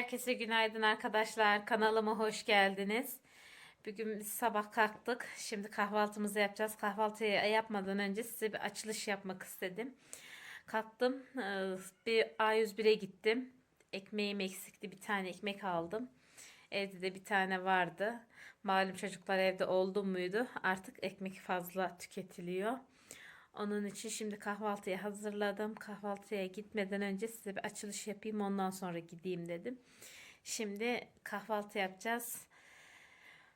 Herkese günaydın arkadaşlar. Kanalıma hoş geldiniz. Bugün sabah kalktık. Şimdi kahvaltımızı yapacağız. Kahvaltıyı yapmadan önce size bir açılış yapmak istedim. Kalktım. e, Bir A101'e gittim. Ekmeğim eksikti. Bir tane ekmek aldım. Evde de bir tane vardı. Malum çocuklar evde oldu muydu artık ekmek fazla tüketiliyor. Onun için şimdi kahvaltıyı hazırladım. Kahvaltıya gitmeden önce size bir açılış yapayım ondan sonra gideyim dedim. Şimdi kahvaltı yapacağız.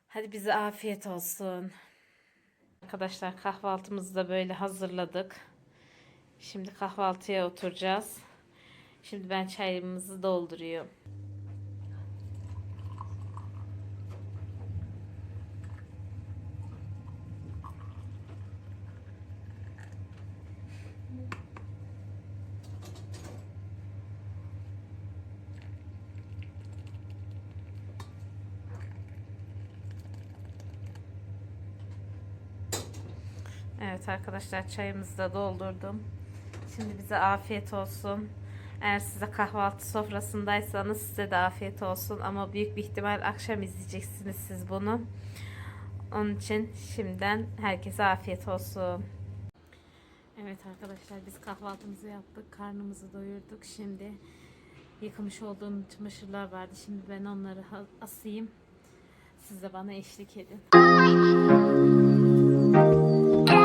Hadi bize afiyet olsun. Arkadaşlar kahvaltımızı da böyle hazırladık. Şimdi kahvaltıya oturacağız. Şimdi ben çayımızı dolduruyorum. Evet arkadaşlar çayımızı da doldurdum. Şimdi bize afiyet olsun. Eğer size kahvaltı sofrasındaysanız size de afiyet olsun. Ama büyük bir ihtimal akşam izleyeceksiniz siz bunu. Onun için şimdiden herkese afiyet olsun. Evet arkadaşlar biz kahvaltımızı yaptık. Karnımızı doyurduk. Şimdi yıkamış olduğum çamaşırlar vardı. Şimdi ben onları asayım. Siz de bana eşlik edin.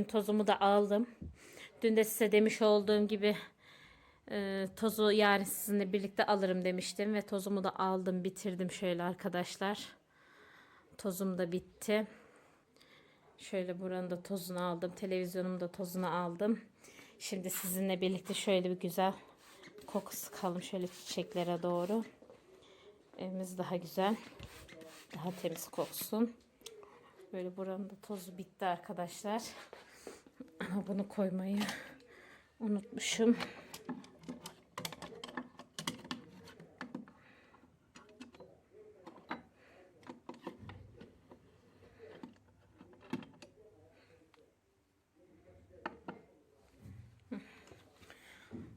bugün tozumu da aldım. Dün de size demiş olduğum gibi e, tozu yarın sizinle birlikte alırım demiştim. Ve tozumu da aldım bitirdim şöyle arkadaşlar. Tozum da bitti. Şöyle buranın da tozunu aldım. Televizyonumun da tozunu aldım. Şimdi sizinle birlikte şöyle bir güzel koku sıkalım şöyle çiçeklere doğru. Evimiz daha güzel. Daha temiz koksun. Böyle buranın da tozu bitti arkadaşlar. Bunu koymayı unutmuşum.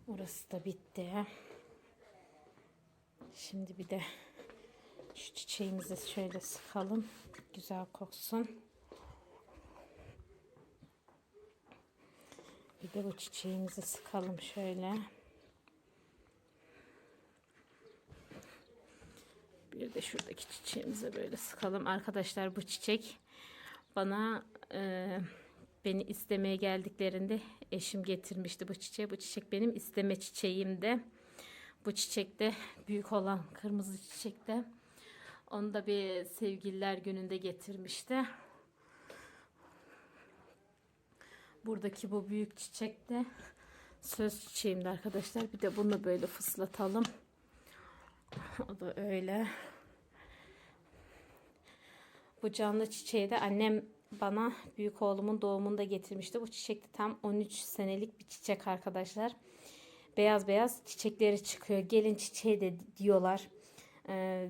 Orası da bitti. Şimdi bir de şu çiçeğimizi şöyle sıkalım. Güzel koksun. De bu çiçeğimizi sıkalım şöyle. Bir de şuradaki çiçeğimize böyle sıkalım. Arkadaşlar bu çiçek bana e, beni istemeye geldiklerinde eşim getirmişti bu çiçeği. Bu çiçek benim isteme çiçeğimdi. Bu çiçekte büyük olan kırmızı çiçekte. Onu da bir sevgililer gününde getirmişti. Buradaki bu büyük çiçek de söz çiçeğimdi arkadaşlar. Bir de bunu böyle fıslatalım. O da öyle. Bu canlı çiçeği de annem bana büyük oğlumun doğumunda getirmişti. Bu çiçek de tam 13 senelik bir çiçek arkadaşlar. Beyaz beyaz çiçekleri çıkıyor. Gelin çiçeği de diyorlar. Ee,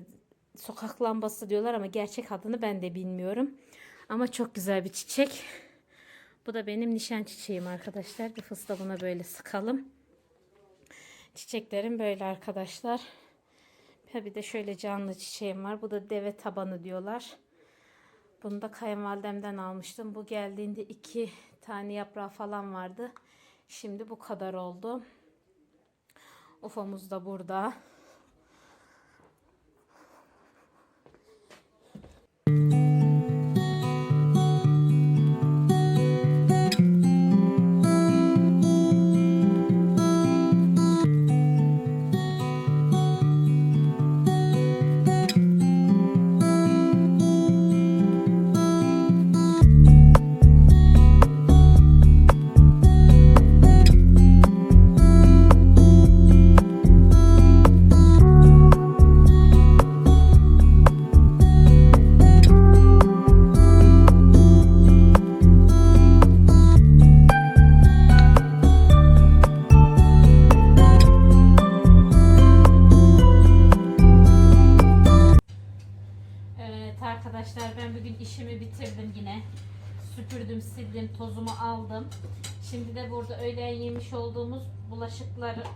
sokak lambası diyorlar ama gerçek adını ben de bilmiyorum. Ama çok güzel bir çiçek. Bu da benim nişan çiçeğim arkadaşlar. Bir fıstığı buna böyle sıkalım. Çiçeklerim böyle arkadaşlar. Bir de şöyle canlı çiçeğim var. Bu da deve tabanı diyorlar. Bunu da kayınvalidemden almıştım. Bu geldiğinde iki tane yaprağı falan vardı. Şimdi bu kadar oldu. Ufamız da burada.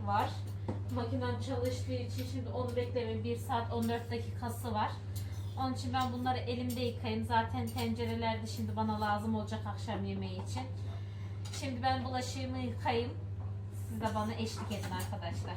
Var. Makinem çalıştığı için şimdi onu beklemeyin. 1 saat 14 dakikası var. Onun için ben bunları elimde yıkayayım. Zaten tencerelerde şimdi bana lazım olacak akşam yemeği için. Şimdi ben bulaşığımı yıkayayım. Siz de bana eşlik edin arkadaşlar.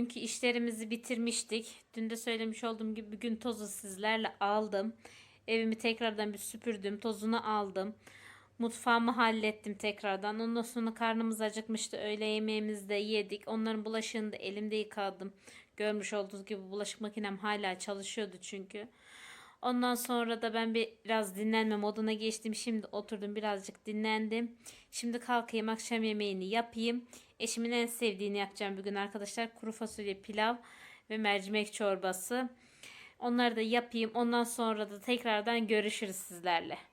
Dünkü işlerimizi bitirmiştik. Dün de söylemiş olduğum gibi bugün tozu sizlerle aldım. Evimi tekrardan bir süpürdüm. Tozunu aldım. Mutfağımı hallettim tekrardan. Ondan sonra karnımız acıkmıştı. Öğle yemeğimizi de yedik. Onların bulaşığını da elimde yıkadım. Görmüş olduğunuz gibi bulaşık makinem hala çalışıyordu çünkü. Ondan sonra da ben bir- biraz dinlenme moduna geçtim. Şimdi oturdum birazcık dinlendim. Şimdi kalkayım akşam yemeğini yapayım. Eşimin en sevdiğini yapacağım bugün arkadaşlar. Kuru fasulye pilav ve mercimek çorbası. Onları da yapayım. Ondan sonra da tekrardan görüşürüz sizlerle.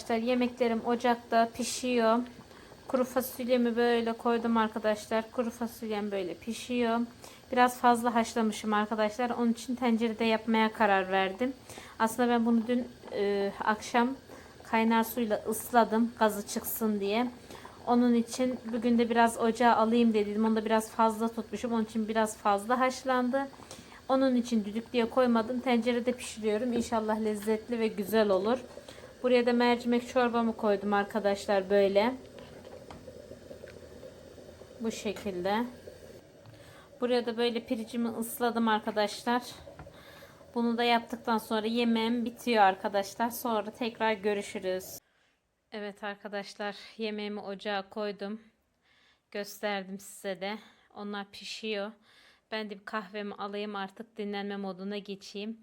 Arkadaşlar yemeklerim ocakta pişiyor. Kuru fasulyemi böyle koydum arkadaşlar. Kuru fasulyem böyle pişiyor. Biraz fazla haşlamışım arkadaşlar. Onun için tencerede yapmaya karar verdim. Aslında ben bunu dün e, akşam kaynar suyla ısladım gazı çıksın diye. Onun için bugün de biraz ocağa alayım dedim. Onu da biraz fazla tutmuşum. Onun için biraz fazla haşlandı. Onun için düdüklüye koymadım. Tencerede pişiriyorum. İnşallah lezzetli ve güzel olur. Buraya da mercimek çorbamı koydum arkadaşlar böyle. Bu şekilde. Buraya da böyle pirincimi ısladım arkadaşlar. Bunu da yaptıktan sonra yemeğim bitiyor arkadaşlar. Sonra tekrar görüşürüz. Evet arkadaşlar yemeğimi ocağa koydum. Gösterdim size de. Onlar pişiyor. Ben de bir kahvemi alayım artık dinlenme moduna geçeyim.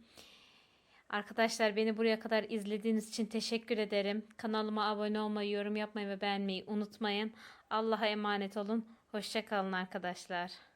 Arkadaşlar beni buraya kadar izlediğiniz için teşekkür ederim. Kanalıma abone olmayı, yorum yapmayı ve beğenmeyi unutmayın. Allah'a emanet olun. Hoşçakalın arkadaşlar.